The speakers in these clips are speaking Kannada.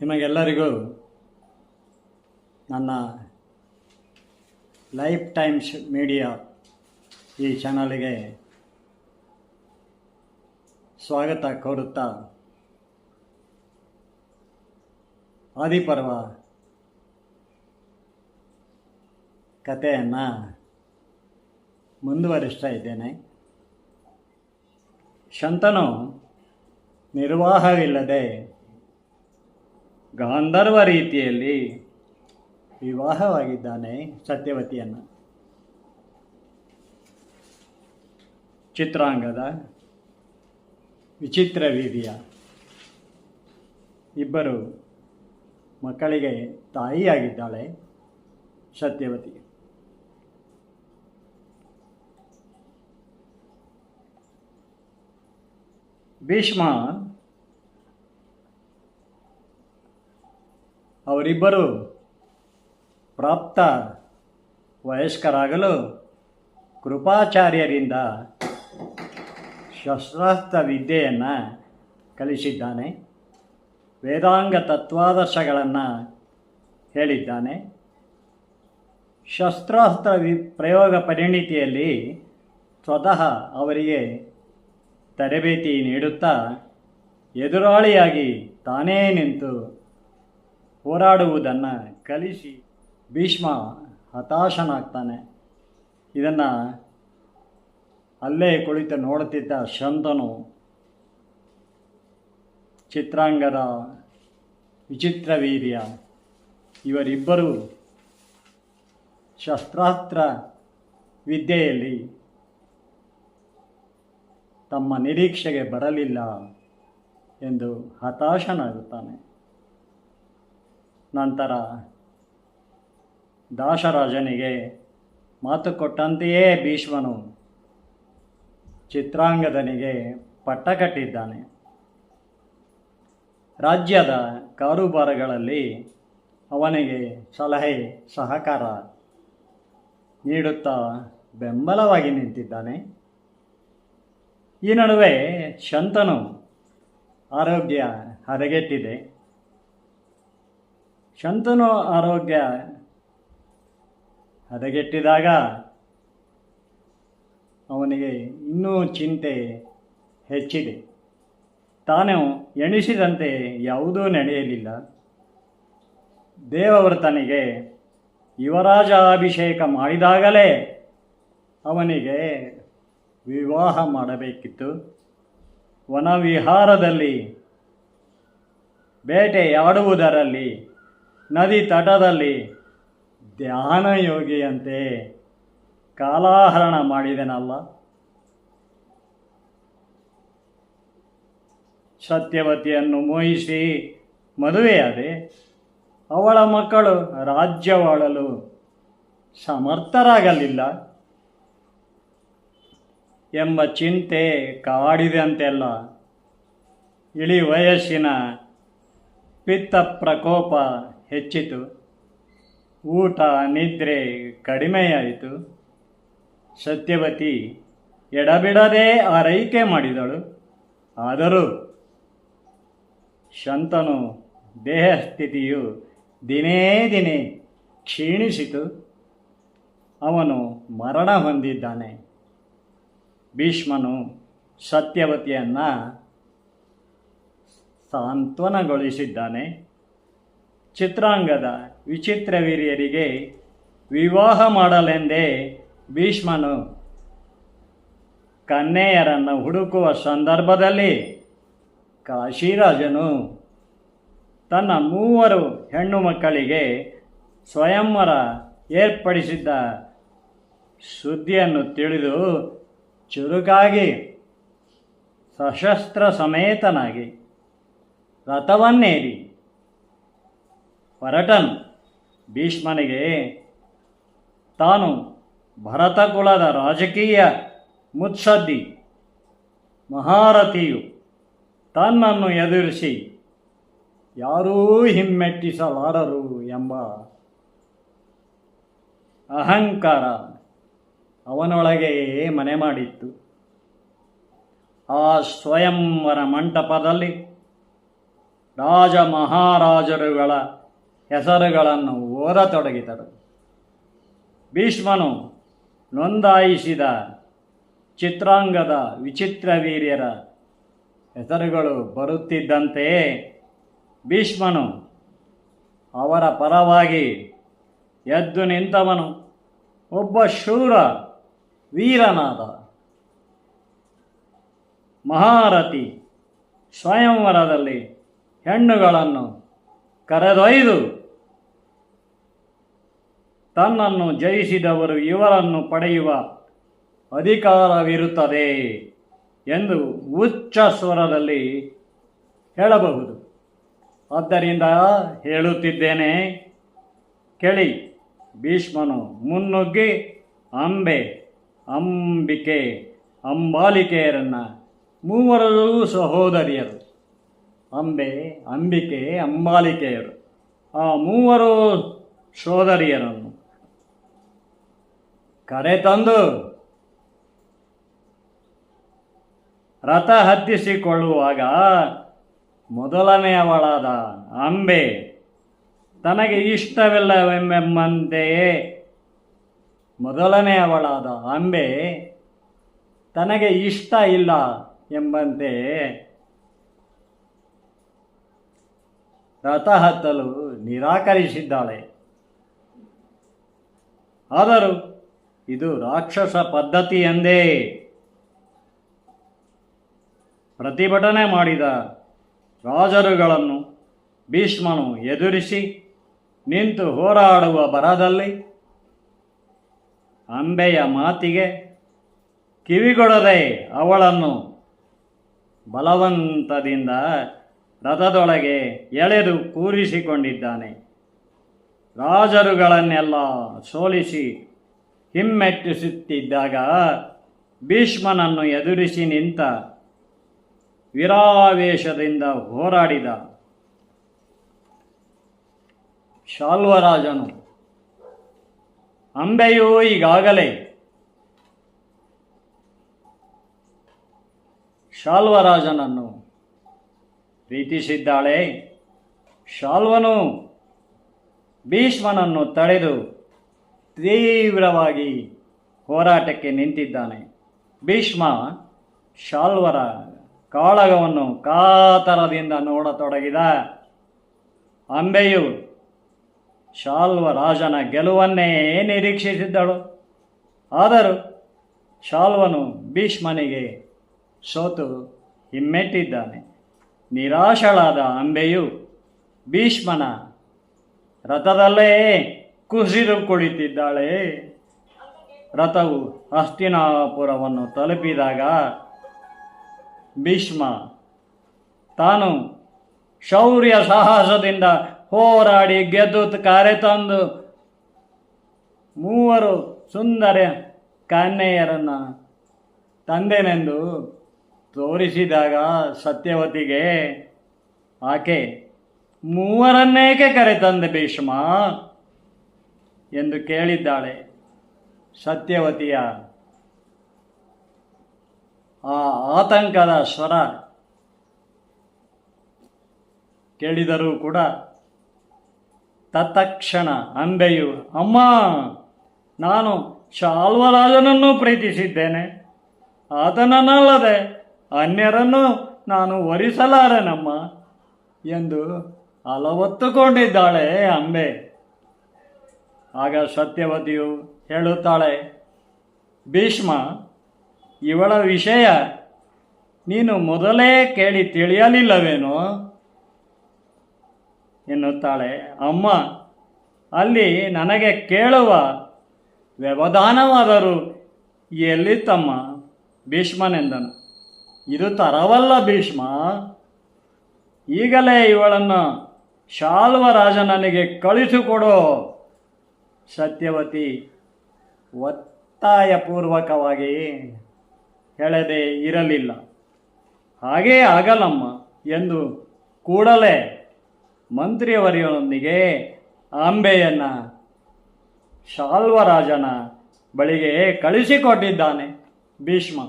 ನಿಮಗೆಲ್ಲರಿಗೂ ನನ್ನ ಲೈಫ್ ಟೈಮ್ಸ್ ಮೀಡಿಯಾ ಈ ಚಾನಲ್ಗೆ ಸ್ವಾಗತ ಕೋರುತ್ತಾ ಆದಿಪರ್ವ. ಕಥೆಯನ್ನು ಮುಂದುವರಿಸ್ತಾ ಇದ್ದೇನೆ. ಶಂತನು ನಿರ್ವಾಹವಿಲ್ಲದೆ ಗಾಂಧರ್ವ ರೀತಿಯಲ್ಲಿ ವಿವಾಹವಾಗಿದ್ದಾನೆ ಸತ್ಯವತಿಯನ್ನು. ಚಿತ್ರಾಂಗದ ವಿಚಿತ್ರ ವೀದಿಯ ಇಬ್ಬರು ಮಕ್ಕಳಿಗೆ ತಾಯಿಯಾಗಿದ್ದಾಳೆ ಸತ್ಯವತಿ. ಭೀಷ್ಮ ಅವರಿಬ್ಬರು ಪ್ರಾಪ್ತ ವಯಸ್ಕರಾಗಲು ಕೃಪಾಚಾರ್ಯರಿಂದ ಶಸ್ತ್ರಾಸ್ತ್ರ ವಿದ್ಯೆಯನ್ನು ಕಲಿಸಿದ್ದಾನೆ. ವೇದಾಂಗ ತತ್ವಾದರ್ಶಗಳನ್ನು ಹೇಳಿದ್ದಾನೆ. ಶಸ್ತ್ರಾಸ್ತ್ರ ವಿ ಪ್ರಯೋಗ ಪರಿಣಿತಿಯಲ್ಲಿ ಸ್ವತಃ ಅವರಿಗೆ ತರಬೇತಿ ನೀಡುತ್ತಾ ಎದುರಾಳಿಯಾಗಿ ತಾನೇ ನಿಂತು ಹೋರಾಡುವುದನ್ನು ಕಲಿಸಿ ಭೀಷ್ಮ ಹತಾಶನಾಗ್ತಾನೆ. ಇದನ್ನು ಅಲ್ಲೇ ಕುಳಿತು ನೋಡುತ್ತಿದ್ದ ಶಂತನು ಚಿತ್ರಾಂಗದ ವಿಚಿತ್ರ ವೀರ್ಯ. ಇವರಿಬ್ಬರು ಶಸ್ತ್ರಾಸ್ತ್ರ ವಿದ್ಯೆಯಲ್ಲಿ ತಮ್ಮ ನಿರೀಕ್ಷೆಗೆ ಬರಲಿಲ್ಲ ಎಂದು ಹತಾಶನಾಗುತ್ತಾನೆ. ನಂತರ ದಾಸರಾಜನಿಗೆ ಮಾತು ಕೊಟ್ಟಂತೆಯೇ ಭೀಷ್ಮನು ಚಿತ್ರಾಂಗದನಿಗೆ ಪಟ್ಟ ಕಟ್ಟಿದ್ದಾನೆ. ರಾಜ್ಯದ ಕಾರುಬಾರುಗಳಲ್ಲಿ ಅವನಿಗೆ ಸಲಹೆ, ಸಹಕಾರ ನೀಡುತ್ತಾ ಬೆಂಬಲವಾಗಿ ನಿಂತಿದ್ದಾನೆ. ಈ ನಡುವೆ ಶಂತನು ಆರೋಗ್ಯ ಹದಗೆಟ್ಟಿದೆ. ಶಂತನು ಆರೋಗ್ಯ ಹದಗೆಟ್ಟಿದಾಗ ಅವನಿಗೆ ಇನ್ನೂ ಚಿಂತೆ ಹೆಚ್ಚಿದೆ. ತಾನು ಎಣಿಸಿದಂತೆ ಯಾವುದೂ ನಡೆಯಲಿಲ್ಲ. ದೇವವ್ರತನಿಗೆ ಯುವರಾಜಾಭಿಷೇಕ ಮಾಡಿದಾಗಲೇ ಅವನಿಗೆ ವಿವಾಹ ಮಾಡಬೇಕಿತ್ತು. ವನವಿಹಾರದಲ್ಲಿ ಬೇಟೆಯಾಡುವುದರಲ್ಲಿ, ನದಿ ತಟದಲ್ಲಿ ಧ್ಯಾನಯೋಗಿಯಂತೆ ಕಾಲಾಹರಣ ಮಾಡಿದನಲ್ಲ. ಸತ್ಯವತಿಯನ್ನು ಮೋಹಿಸಿ ಮದುವೆಯಾದೆ ಅವಳ ಮಕ್ಕಳು ರಾಜ್ಯವಾಳಲು ಸಮರ್ಥರಾಗಲಿಲ್ಲ ಎಂಬ ಚಿಂತೆ ಕಾಡಿದಂತೆಲ್ಲ ಇಳಿ ವಯಸ್ಸಿನ ಪಿತ್ತ ಪ್ರಕೋಪ ಹೆಚ್ಚಿತು. ಊಟ, ನಿದ್ರೆ ಕಡಿಮೆಯಾಯಿತು. ಸತ್ಯವತಿ ಎಡಬಿಡದೆ ಆರೈಕೆ ಮಾಡಿದಳು. ಆದರೂ ಶಂತನು ದೇಹ ಸ್ಥಿತಿಯು ದಿನೇ ದಿನೇ ಕ್ಷೀಣಿಸಿತು. ಅವನು ಮರಣ ಹೊಂದಿದ್ದಾನೆ. ಭೀಷ್ಮನು ಸತ್ಯವತಿಯನ್ನು ಸಾಂತ್ವನಗೊಳಿಸಿದ್ದಾನೆ. ಚಿತ್ರಾಂಗದ ವಿಚಿತ್ರ ವೀರ್ಯರಿಗೆ ವಿವಾಹ ಮಾಡಲೆಂದೇ ಭೀಷ್ಮನು ಕನ್ಯೆಯರನ್ನು ಹುಡುಕುವ ಸಂದರ್ಭದಲ್ಲಿ ಕಾಶಿರಾಜನು ತನ್ನ ಮೂವರು ಹೆಣ್ಣು ಮಕ್ಕಳಿಗೆ ಸ್ವಯಂವರ ಏರ್ಪಡಿಸಿದ್ದ ಸುದ್ದಿಯನ್ನು ತಿಳಿದು ಚುರುಕಾಗಿ ಸಶಸ್ತ್ರ ಸಮೇತನಾಗಿ ರಥವನ್ನೇರಿ ಹೊರಟನು ಭೀಷ್ಮನಿಗೆ ತಾನು ಭರತಕುಲದ ರಾಜಕೀಯ ಮುತ್ಸದ್ದಿ ಮಹಾರಥಿಯು ತನ್ನನ್ನು ಎದುರಿಸಿ ಯಾರೂ ಹಿಮ್ಮೆಟ್ಟಿಸಲಾರರು ಎಂಬ ಅಹಂಕಾರ ಅವನೊಳಗೆ ಮನೆ ಮಾಡಿತ್ತು. ಆ ಸ್ವಯಂವರ ಮಂಟಪದಲ್ಲಿ ರಾಜ ಮಹಾರಾಜರುಗಳ ಹೆಸರುಗಳನ್ನು ಓದತೊಡಗಿದರು. ಭೀಷ್ಮನು ನೋಂದಾಯಿಸಿದ ಚಿತ್ರಾಂಗದ ವಿಚಿತ್ರ ವೀರ್ಯರ ಹೆಸರುಗಳು ಬರುತ್ತಿದ್ದಂತೆಯೇ ಭೀಷ್ಮನು ಅವರ ಪರವಾಗಿ ಎದ್ದು ನಿಂತವನು. ಒಬ್ಬ ಶೂರ ವೀರನಾದ ಮಹಾರಥಿ ಸ್ವಯಂವರದಲ್ಲಿ ಹೆಣ್ಣುಗಳನ್ನು ಕರೆದೊಯ್ದು ತನ್ನನ್ನು ಜಯಿಸಿದವರು ಇವರನ್ನು ಪಡೆಯುವ ಅಧಿಕಾರವಿರುತ್ತದೆ ಎಂದು ಉಚ್ಚ ಸ್ವರದಲ್ಲಿ ಹೇಳಬಹುದು. ಆದ್ದರಿಂದ ಹೇಳುತ್ತಿದ್ದೇನೆ, ಕೇಳಿ. ಭೀಷ್ಮನು ಮುನ್ನುಗ್ಗಿ, ಅಂಬೆ, ಅಂಬಿಕೆ, ಅಂಬಾಲಿಕೆಯರನ್ನು ಮೂವರೂ ಸಹೋದರಿಯರು. ಅಂಬೆ, ಅಂಬಿಕೆ, ಅಂಬಾಲಿಕೆಯರು. ಆ ಮೂವರು ಸೋದರಿಯರನ್ನು ಕರೆತಂದು ರಥ ಹತ್ತಿಸಿಕೊಳ್ಳುವಾಗ ಮೊದಲನೆಯವಳಾದ ಅಂಬೆ. ತನಗೆ ಇಷ್ಟವಿಲ್ಲವೆಂಬೆಂಬಂತೆಯೇ. ಮೊದಲನೆಯವಳಾದ ಅಂಬೆ ತನಗೆ ಇಷ್ಟ ಇಲ್ಲ ಎಂಬಂತೆ ರಥ ಹತ್ತಲು ನಿರಾಕರಿಸಿದ್ದಾಳೆ. ಆದರೂ ಇದು ರಾಕ್ಷಸ ಪದ್ಧತಿ ಎಂದೇ ಪ್ರತಿಭಟನೆ ಮಾಡಿದ ರಾಜರುಗಳನ್ನು ಭೀಷ್ಮನು ಎದುರಿಸಿ ನಿಂತು ಹೋರಾಡುವ ಬರದಲ್ಲಿ ಅಂಬೆಯ ಮಾತಿಗೆ ಕಿವಿಗೊಡದೆ ಅವಳನ್ನು ಬಲವಂತದಿಂದ ರಥದೊಳಗೆ ಎಳೆದು ಕೂರಿಸಿಕೊಂಡಿದ್ದಾನೆ. ರಾಜರುಗಳನ್ನೆಲ್ಲ ಸೋಲಿಸಿ ಹಿಮ್ಮೆಟ್ಟಿಸುತ್ತಿದ್ದಾಗ ಭೀಷ್ಮನನ್ನು ಎದುರಿಸಿ ನಿಂತ ವಿರಾವೇಶದಿಂದ ಹೋರಾಡಿದ ಶಾಲ್ವರಾಜನು ಅಂಬೆಯು ಈಗಾಗಲೇ ಶಾಲ್ವರಾಜನನ್ನು ಪ್ರೀತಿಸಿದ್ದಾಳೆ. ಶಾಲ್ವನು ಭೀಷ್ಮನನ್ನು ತಡೆದು ತೀವ್ರವಾಗಿ ಹೋರಾಟಕ್ಕೆ ನಿಂತಿದ್ದಾನೆ. ಭೀಷ್ಮ ಶಾಲ್ವರ ಕಾಳಗವನ್ನು ಕಾತರದಿಂದ ನೋಡತೊಡಗಿದ ಅಂಬೆಯು ಶಾಲ್ವ ರಾಜನ ಗೆಲುವನ್ನೇ ನಿರೀಕ್ಷಿಸಿದ್ದಳು. ಆದರೂ ಶಾಲ್ವನು ಭೀಷ್ಮನಿಗೆ ಸೋತು ಹಿಮ್ಮೆಟ್ಟಿದ್ದಾನೆ. ನಿರಾಶಳಾದ ಅಂಬೆಯು ಭೀಷ್ಮನ ರಥದಲ್ಲೇ ಕುಸಿದು ಕುಳಿತಿದ್ದಾಳೆ. ರಥವು ಹಸ್ತಿನಾಪುರವನ್ನು ತಲುಪಿದಾಗ ಭೀಷ್ಮ, ತಾನು ಶೌರ್ಯ ಸಾಹಸದಿಂದ ಹೋರಾಡಿ ಗೆದ್ದು ಕರೆತಂದು ಮೂವರು ಸುಂದರ ಕನ್ಯೆಯರನ್ನು ತಂದೆನೆಂದು ತೋರಿಸಿದಾಗ ಸತ್ಯವತಿಗೆ ಆಕೆ ಮೂವರನ್ನೇಕೆ ಕರೆತಂದೆ ಭೀಷ್ಮ? ಎಂದು ಕೇಳಿದ್ದಾಳೆ ಸತ್ಯವತಿಯ ಆ ಆತಂಕದ ಸ್ವರ ಕೇಳಿದರೂ ಕೂಡ ತತ್ಕ್ಷಣ ಅಂಬೆಯು, ಅಮ್ಮ, ನಾನು ಶಾಲ್ವರಾಜನನ್ನು ಪ್ರೀತಿಸಿದ್ದೇನೆ. ಆತನನ್ನಲ್ಲದೆ ಅನ್ಯರನ್ನು ನಾನು ವರಿಸಲಾರನಮ್ಮ? ಎಂದು ಅಲವತ್ತುಕೊಂಡಿದ್ದಾಳೆ ಅಂಬೆ. ಆಗ ಸತ್ಯವತಿಯು ಹೇಳುತ್ತಾಳೆ, ಭೀಷ್ಮ ಇವಳ ವಿಷಯ ನೀನು ಮೊದಲೇ ಕೇಳಿ ತಿಳಿಯಲಿಲ್ಲವೇನೋ? ಎನ್ನುತ್ತಾಳೆ. ಅಮ್ಮ, ಅಲ್ಲಿ ನನಗೆ ಕೇಳುವ ವ್ಯವಧಾನವಾದರೂ ಎಲ್ಲಿತ್ತಮ್ಮ ಭೀಷ್ಮನೆಂದನು. ಇದು ತರವಲ್ಲ ಭೀಷ್ಮ. ಈಗಲೇ ಇವಳನ್ನು ಶಾಲ್ವ ರಾಜ ನನಗೆ ಕಳಿಸಿಕೊಡೋ. ಸತ್ಯವತಿ ಒತ್ತಾಯಪೂರ್ವಕವಾಗಿ ಹೇಳದೆ ಇರಲಿಲ್ಲ. ಹಾಗೇ ಆಗಲಮ್ಮ ಎಂದು ಕೂಡಲೇ ಮಂತ್ರಿಯವರೊಂದಿಗೆ ಆಂಬೆಯನ್ನು ಶಾಲ್ವರಾಜನ ಬಳಿಗೆ ಕಳಿಸಿಕೊಟ್ಟಿದ್ದಾನೆ ಭೀಷ್ಮ.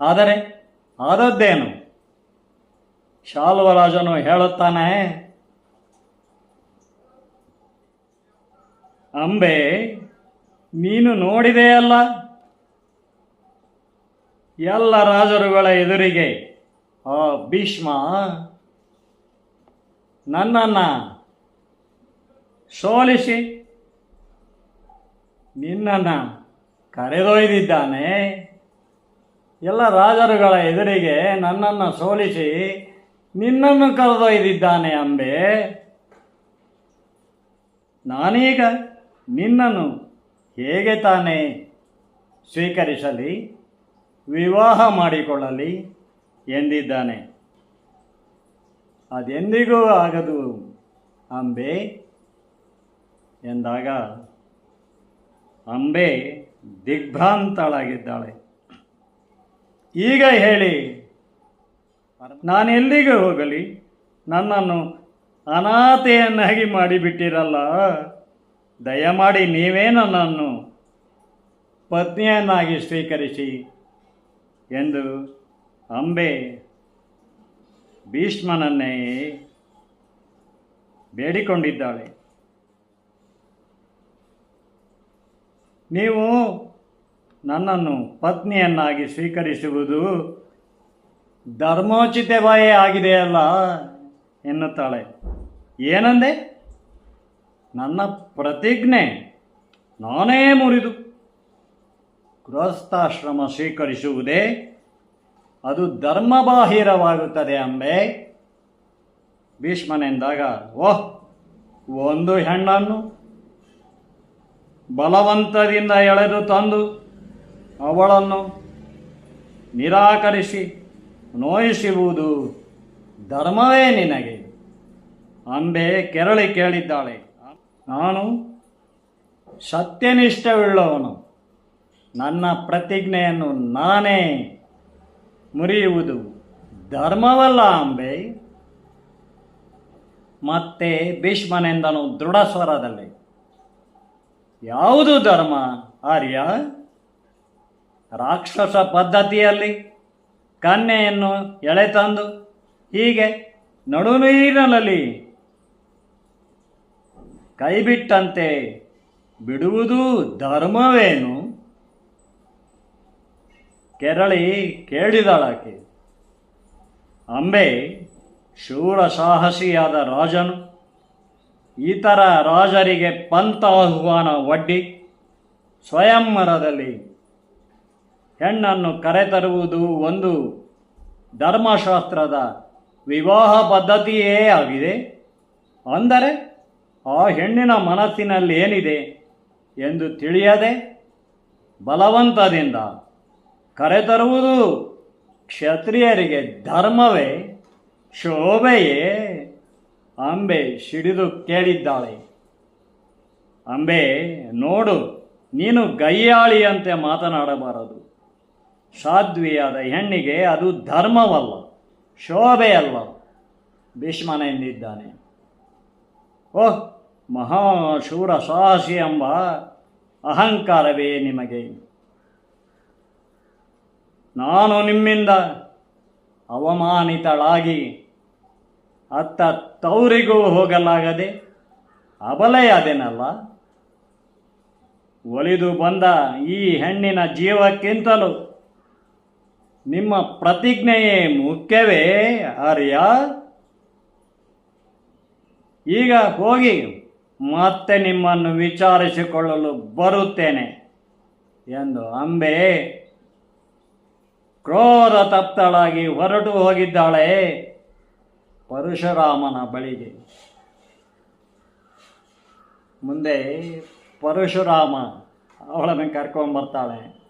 ಆದರೆ ಆದದ್ದೇನು? ಶಾಲ್ವರಾಜನು ಹೇಳುತ್ತಾನೆ, ಅಂಬೆ, ನೀನು ನೋಡಿದೆಯಲ್ಲ? ಎಲ್ಲ ರಾಜರುಗಳ ಎದುರಿಗೆ. ಆ, ಭೀಷ್ಮ, ನನ್ನನ್ನು ಸೋಲಿಸಿ, ನಿನ್ನನ್ನು ಕರೆದೊಯ್ದಿದ್ದಾನೆ. ಎಲ್ಲ ರಾಜರುಗಳ ಎದುರಿಗೆ ನನ್ನನ್ನು ಸೋಲಿಸಿ, ನಿನ್ನನ್ನು ಕರೆದೊಯ್ದಿದ್ದಾನೆ ಅಂಬೆ. ನಾನೀಗ ನಿನ್ನನ್ನು ಹೇಗೆ ತಾನೇ ಸ್ವೀಕರಿಸಲಿ? ವಿವಾಹ ಮಾಡಿಕೊಳ್ಳಲಿ ಎಂದಿದ್ದಾನೆ. ಅದೆಂದಿಗೂ ಆಗದು ಅಂಬೆ ಎಂದಾಗ ಅಂಬೆ ದಿಗ್ಭ್ರಾಂತಳಾಗಿದ್ದಾಳೆ. ಈಗ ಹೇಳಿ, ನಾನೆಲ್ಲಿಗೆ ಹೋಗಲಿ? ನನ್ನನ್ನು ಅನಾಥೆಯನ್ನಾಗಿ ಮಾಡಿಬಿಟ್ಟಿರಲ್ಲ. ದಯಮಾಡಿ ನೀವೇ ನನ್ನನ್ನು ಪತ್ನಿಯನ್ನಾಗಿ ಸ್ವೀಕರಿಸಿ. ಎಂದು ಅಂಬೆ ಭೀಷ್ಮನನ್ನೇ ಬೇಡಿಕೊಂಡಿದ್ದಾಳೆ. ನೀವು ನನ್ನನ್ನು ಪತ್ನಿಯನ್ನಾಗಿ ಸ್ವೀಕರಿಸುವುದು ಧರ್ಮೋಚಿತವೇ ಆಗಿದೆಯಲ್ಲ ಎನ್ನುತ್ತಾಳೆ. ಏನಂದೆ? ನನ್ನ ಪ್ರತಿಜ್ಞೆ ನಾನೇ ಮುರಿದು ಗೃಹಸ್ಥಾಶ್ರಮ ಸ್ವೀಕರಿಸುವುದೇ? ಅದು ಧರ್ಮಬಾಹಿರವಾಗುತ್ತದೆ ಅಂಬೆ. ಭೀಷ್ಮನೆಂದಾಗ, ಓಹ್, ಒಂದು ಹೆಣ್ಣನ್ನು ಬಲವಂತದಿಂದ ಎಳೆದು ತಂದು ಅವಳನ್ನು ನಿರಾಕರಿಸಿ ನೋಯಿಸುವುದು ಧರ್ಮವೇ ನಿನಗೆ. ಅಂಬೆ ಕೆರಳಿ ಕೇಳಿದ್ದಾಳೆ. ನಾನು ಸತ್ಯನಿಷ್ಠವುಳ್ಳವನು ನನ್ನ ಪ್ರತಿಜ್ಞೆಯನ್ನು ನಾನೇ ಮುರಿಯುವುದು. ಧರ್ಮವಲ್ಲ ಅಂಬೆ. ಮತ್ತೆ ಭೀಷ್ಮನೆಂದನು ದೃಢ ಸ್ವರದಲ್ಲಿ, ಯಾವುದು ಧರ್ಮ ಆರ್ಯ? ರಾಕ್ಷಸ ಪದ್ಧತಿಯಲ್ಲಿ ಕನ್ಯೆಯನ್ನು ಎಳೆತಂದು ಹೀಗೆ ನಡುನೀರಿನಲ್ಲಿ ಕೈಬಿಟ್ಟಂತೆ ಬಿಡುವುದು ಧರ್ಮವೇನು? ಕೆರಳಿ ಕೇಳಿದಳಾಕೆ. ಅಂಬೆ ಶೂರ ಸಾಹಸಿಯಾದ ರಾಜನು, ಇತರ ರಾಜರಿಗೆ ಪಂಥಾಹ್ವಾನ ಒಡ್ಡಿ ಸ್ವಯಂವರದಲ್ಲಿ ಹೆಣ್ಣನ್ನು ಕರೆತರುವುದು ಒಂದು ಧರ್ಮಶಾಸ್ತ್ರದ ವಿವಾಹ ಪದ್ಧತಿಯೇ ಆಗಿದೆ. ಅಂದರೆ ಆ ಹೆಣ್ಣಿನ ಮನಸ್ಸಿನಲ್ಲಿ ಏನಿದೆ ಎಂದು ತಿಳಿಯದೆ ಬಲವಂತದಿಂದ ಕರೆತರುವುದು ಕ್ಷತ್ರಿಯರಿಗೆ ಧರ್ಮವೇ, ಶೋಭೆಯೇ? ಅಂಬೆ ಸಿಡಿದು ಕೇಳಿದ್ದಾಳೆ. ಅಂಬೆ, ನೋಡು, ನೀನು ಗಯ್ಯಾಳಿಯಂತೆ ಮಾತನಾಡಬಾರದು. ಸಾಧ್ವಿಯಾದ ಹೆಣ್ಣಿಗೆ ಅದು ಧರ್ಮವಲ್ಲ, ಶೋಭೆಯಲ್ಲ, ಭೀಷ್ಮನ ಎಂದಿದ್ದಾನೆ. ಓಹ್ ಮಹಾಶೂರ ಸಾಹಸಿ ಎಂಬ ಅಹಂಕಾರವೇ ನಿಮಗೆ. ನಾನು ನಿಮ್ಮಿಂದ ಅವಮಾನಿತಳಾಗಿ ಅತ್ತ ತವರಿಗೂ ಹೋಗಲಾಗದೆ ಅಬಲೆಯಾದೆನಲ್ಲ? ಒಲಿದು ಬಂದ ಈ ಹೆಣ್ಣಿನ ಜೀವಕ್ಕಿಂತಲೂ ನಿಮ್ಮ ಪ್ರತಿಜ್ಞೆಯೇ ಮುಖ್ಯವೇ ಆರ್ಯ? ಈಗ ಹೋಗಿ ಮತ್ತೆ ನಿಮ್ಮನ್ನು ವಿಚಾರಿಸಿಕೊಳ್ಳಲು ಬರುತ್ತೇನೆ ಎಂದು ಅಂಬೆ ಕ್ರೋಧ ತಪ್ತಳಾಗಿ ಹೊರಟು ಹೋಗಿದ್ದಾಳೆ ಪರಶುರಾಮನ ಬಳಿಗೆ. ಮುಂದೆ ಪರಶುರಾಮ ಅವಳನ್ನು ಕರ್ಕೊಂಬರ್ತಾಳೆ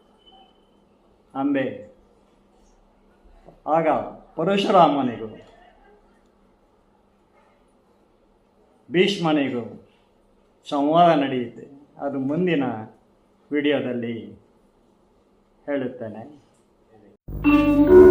ಅಂಬೆ. ಆಗ ಪರಶುರಾಮನಿಗೂ, ಭೀಷ್ಮನಿಗೂ ಸಂವಾದ ನಡೆಯುತ್ತೆ. ಅದು ಮುಂದಿನ ವಿಡಿಯೋದಲ್ಲಿ ಹೇಳುತ್ತೇನೆ. Thank you.